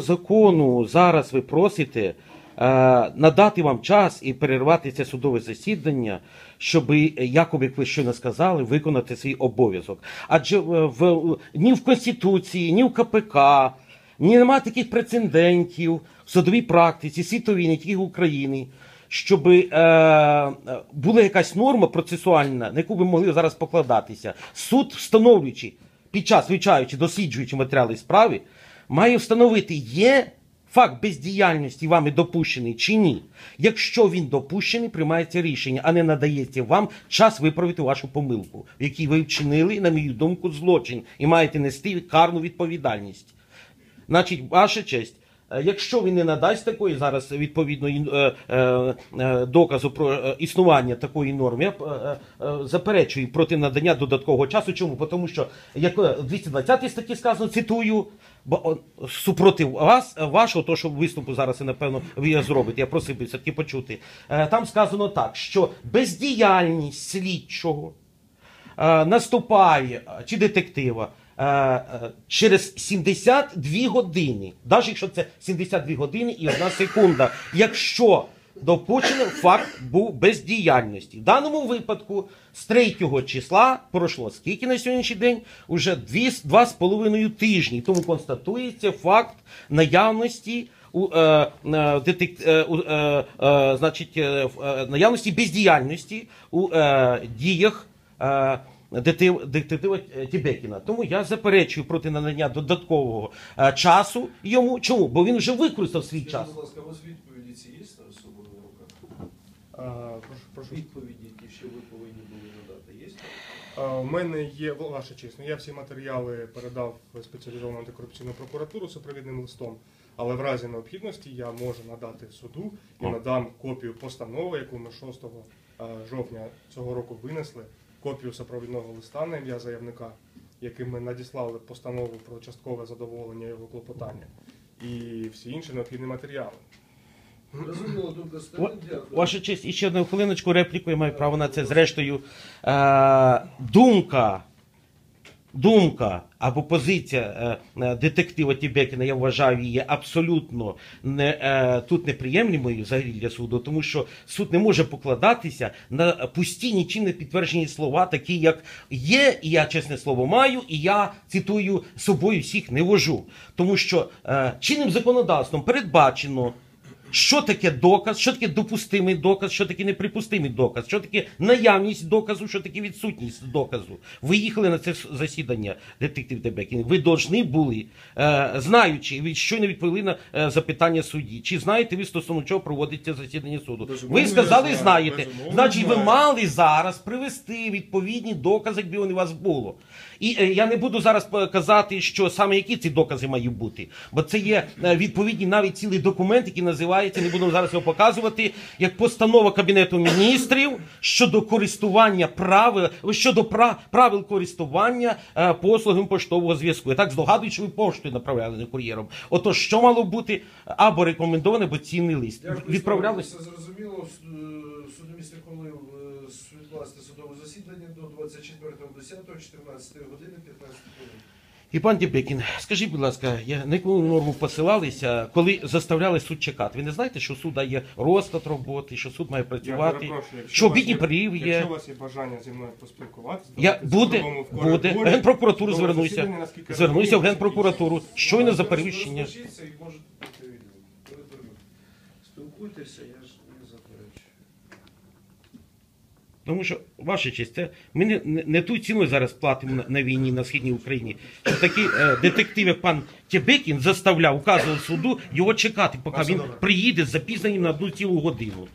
закону зараз ви просите е, надати вам час і перервати це судове засідання, щоб, якоби, як ви щойно сказали, виконати свій обов'язок. Адже в, в, ні в Конституції, ні в КПК, ні немає таких прецедентів в судовій практиці, світовій, не тільки в Україні, щоб е, е, була якась норма процесуальна, на яку ви могли зараз покладатися. Суд, встановлюючи під час вивчаючи, досліджуючи матеріали справи, має встановити, є факт бездіяльності вами допущений чи ні. Якщо він допущений, приймається рішення, а не надається вам час виправити вашу помилку, в якій ви вчинили, на мою думку, злочин і маєте нести карну відповідальність. Значить, ваша честь. Е, Якщо він не надасть такої зараз відповідно е, е, доказу про існування такої норми, я заперечую проти надання додаткового часу. Чому? Тому що як в 220 статті сказано, цитую, бо супротив вас, вашого, то що виступу зараз, напевно, ви зробите, я просив би все-таки почути. Там сказано так, що бездіяльність слідчого наступає чи детектива через 72 години, навіть якщо це 72 години і одна секунда, якщо допущений факт був бездіяльності. В даному випадку з 3 числа пройшло скільки на сьогоднішній день? Уже 2,5 тижні. Тому констатується факт наявності у, е, е, детек, е, е, е, значить, е, е, наявності бездіяльності у е, діях е, детектива е, Тібекіна. Тому я заперечую проти надання додаткового е, часу йому. Чому? Бо він вже використав свій Скажіть, час. будь ласка, у вас відповіді ці є з собою в руках? А, прошу, прошу. Відповіді, ті, що ви повинні були надати, є? А, У мене є ваша честь. ну, Я всі матеріали передав в спеціалізовану антикорупційну прокуратуру супровідним листом. Але в разі необхідності я можу надати суду і надам копію постанови, яку ми 6 жовтня цього року винесли, копію супровідного листа на ім'я заявника, яким ми надіслали постанову про часткове задоволення його клопотання, і всі інші необхідні матеріали. Розуміло, думка сторон, дякую. Ваша честь, і ще одну хвилиночку репліку, я маю право на це. Зрештою, е, думка, думка або позиція е, е, детектива Тібекіна, я вважаю її абсолютно не, е, тут неприємною взагалі для суду, тому що суд не може покладатися на пусті нічим не підтверджені слова, такі як є, і я чесне слово маю, і я цитую собою всіх не вожу. Тому що чинним законодавством передбачено. Що таке доказ, що таке допустимий доказ, що таке неприпустимий доказ, що таке наявність доказу, що таке відсутність доказу. Ви їхали на це засідання, детектив Дебекін. Ви повинні були, е, знаючи, ви щойно відповіли на е, запитання судді. Чи знаєте ви стосовно чого проводиться засідання суду? Безумовно, ви сказали, знаю. знаєте. Значить, ви мали зараз привести відповідні докази, якби вони у вас було. І е, я не буду зараз казати, що саме які ці докази мають бути, бо це є відповідні навіть цілий документ, який називається, не будемо зараз його показувати, як постанова Кабінету міністрів щодо користування правил щодо пра- правил користування е, послугами поштового зв'язку. Я так здогадую, що ви поштою направляли не кур'єром. Отож, що мало бути або рекомендований, або цінний лист. Відправлялися. Зрозуміло. Е, Суд міста Колив е, відкласти судове засідання до 24.10, 14 години, 15 хвилин. І пан Дібекін, скажіть, будь ласка, я на яку норму посилалися, коли заставляли суд чекати? Ви не знаєте, що суда є розклад роботи, що суд має працювати, що у вас є- Якщо у вас є бажання зі мною поспілкуватися, Я давайте буде, в буде. Генпрокуратуру звернуся. Звернуся в Генпрокуратуру. Щойно за перевищення. Спілкуйтеся, я ж не заперечую. Тому що, ваша честь, це ми не, не, не ту ціну зараз платимо на, на війні на східній Україні. Що такий е, детектив, як пан Тєбекін, заставляв, указував суду його чекати, поки він приїде з запізненням на одну цілу годину.